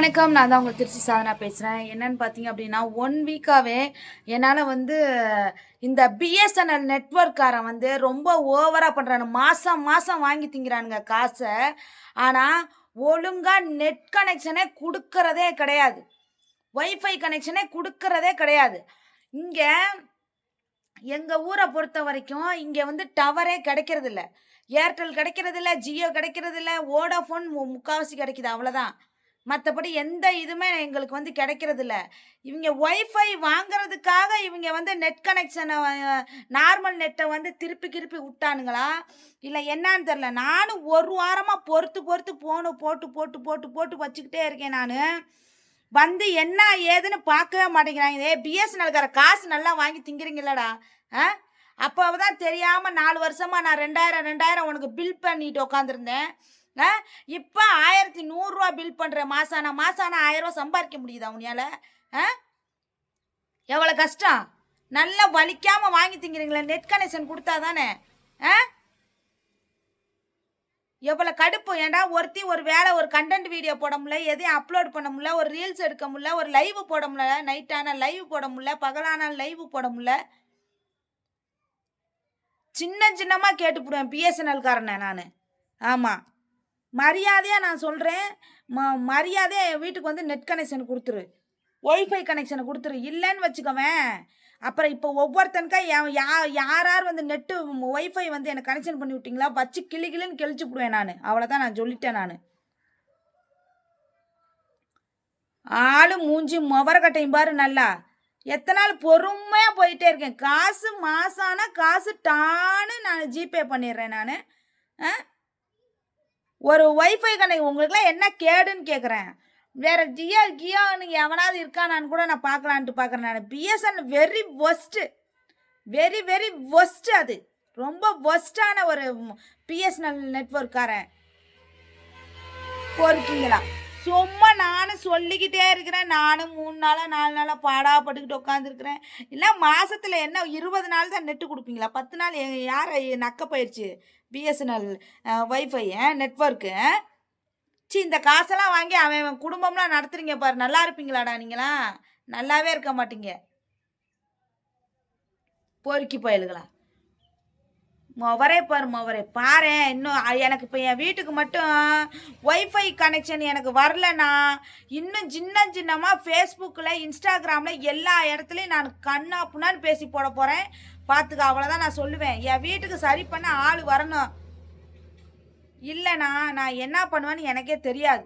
வணக்கம் நான் தான் உங்கள் திருச்சி சாதனா பேசுகிறேன் என்னன்னு பார்த்தீங்க அப்படின்னா ஒன் வீக்காகவே என்னால் வந்து இந்த பிஎஸ்என்எல் நெட்ஒர்க்காரன் வந்து ரொம்ப ஓவராக பண்ணுறானு மாதம் மாதம் வாங்கி திங்கிறானுங்க காசை. ஆனால் ஒழுங்காக நெட் கனெக்ஷனே கொடுக்கறதே கிடையாது. ஒய்ஃபை கனெக்ஷனே கொடுக்கறதே கிடையாது. இங்கே எங்கள் ஊரை பொறுத்த வரைக்கும் இங்கே வந்து டவரே கிடைக்கிறதில்ல. ஏர்டெல் கிடைக்கிறதில்ல ஜியோ கிடைக்கிறதில்ல வோடாஃபோன் முக்கால்வாசி கிடைக்குது அவ்வளோதான் மற்றபடி எந்த இதுவுமே எங்களுக்கு வந்து கிடைக்கிறதில்ல. இவங்க ஒய்ஃபை வாங்குறதுக்காக இவங்க வந்து நெட் கனெக்ஷனை நார்மல் நெட்டை வந்து திருப்பி திருப்பி விட்டானுங்களா? இல்லை என்னன்னு தெரில நானும் ஒரு வாரமாக பொறுத்து பொறுத்து ஃபோனு போட்டு போட்டு போட்டு போட்டு வச்சுக்கிட்டே இருக்கேன் நான். வந்து என்ன ஏதுன்னு பார்க்கவே மாட்டேங்கிறாங்க. ஏ பிஎஸ்என்எல்கார காசு நல்லா வாங்கி திங்கிறீங்களடா ஆ? அப்போ தான் தெரியாமல் நாலு வருஷமாக நான் ரெண்டாயிரம் ரெண்டாயிரம் உனக்கு பில் பண்ணிட்டு உட்காந்துருந்தேன் இப்போ ஆயிரத்தி நூறுரூவா பில் பண்ணுற மாசானா? மாசானா ஆயிரரூவா சம்பாதிக்க முடியுதா உனியால்? ஆ? எவ்வளோ கஷ்டம்? நல்லா வலிக்காமல் வாங்கி திங்கிறீங்களே நெட் கனெக்ஷன் கொடுத்தா தானே ஆ? எவ்வளோ கடுப்பு. ஏன்டா ஒருத்தி ஒரு வேலை ஒரு கண்டென்ட் வீடியோ போட முடியல எதையும் அப்லோட் பண்ண முடியல ஒரு ரீல்ஸ் எடுக்க முடியல ஒரு லைவ் போட முடியல நைட்டான லைவ் போட முடியல பகலான லைவ் போட முடியல. சின்ன சின்னமாக கேட்டுப்பிடுவேன் பிஎஸ்என்எல்காரனை நான். ஆமாம் மரியாதையாக நான் சொல்கிறேன் ம மரியாதையாக என் வீட்டுக்கு வந்து நெட் கனெக்ஷன் கொடுத்துரு. ஒய்ஃபை கனெக்ஷனை கொடுத்துரு. இல்லைன்னு வச்சுக்கவேன். அப்புறம் இப்போ ஒவ்வொருத்தனுக்கா யா- யா யார் யார் வந்து நெட்டு ஒய்ஃபை வந்து எனக்கு கனெக்ஷன் பண்ணி விட்டிங்களா? வச்சு கிளி கிளின்னு கிழிச்சு விடுவேன் நான். அவ்வளோதான் நான் சொல்லிட்டேன் நான். ஆளு மூஞ்சி முவரக்கட்டையும் பாரு நல்லா. எத்தனை நாள் பொறுமையாக போயிட்டே இருக்கேன். காசு மாசானா காசு டான்னு நான் ஜிபே பண்ணிடுறேன் நான். ஒரு ஒய்ஃபை கணக்கு உங்களுக்குலாம் என்ன கேடுன்னு கேட்குறேன் வேற ஜியோ கியோன்னு எவனாவது இருக்கானான்னு கூட நான் பார்க்கலான்ட்டு பார்க்குறேன் நான். BSN very worst very very worst அது. ரொம்ப ஒஸ்ட்டான ஒரு பிஎஸ்என்எல் நெட்ஒர்க்காரன் போருக்கீங்களா சும்மா நானும் சொல்லிக்கிட்டே இருக்கிறேன். நானும் மூணு நாளாக நாலு நாளாக பாடாப்பட்டுக்கிட்டு உட்காந்துருக்குறேன் இல்லை மாதத்தில் என்ன இருபது நாள் தான் நெட்டு கொடுப்பீங்களா? பத்து நாள் எ- யார் நக்க போயிடுச்சு பிஎஸ்என்எல் ஒய்ஃபை நெட்ஒர்க்கு சி இந்த காசெல்லாம் வாங்கி அவன் அவன் குடும்பம்லாம் நடத்துறீங்க பாரு. நல்லா இருப்பீங்களாடா நீங்களா நல்லாவே இருக்க மாட்டீங்க. பொறுக்கி பயலுகளா? மொவரே பாரு மொவரே. பாரு இன்னும் எனக்கு இப்போ என் வீட்டுக்கு மட்டும் ஒய்ஃபை கனெக்ஷன் எனக்கு வரலனா இன்னும் சின்ன சின்னமாக ஃபேஸ்புக்கில் இன்ஸ்டாகிராமில் எல்லா இடத்துலையும் நான் கண்ணா புண்ணான்னு பேசி போட போகிறேன் பார்த்துக்க அவ்வளோதான் நான் சொல்லுவேன். என் வீட்டுக்கு சரி பண்ண ஆள் வரணும். இல்லைண்ணா நான் என்ன பண்ணுவேன்னு எனக்கே தெரியாது.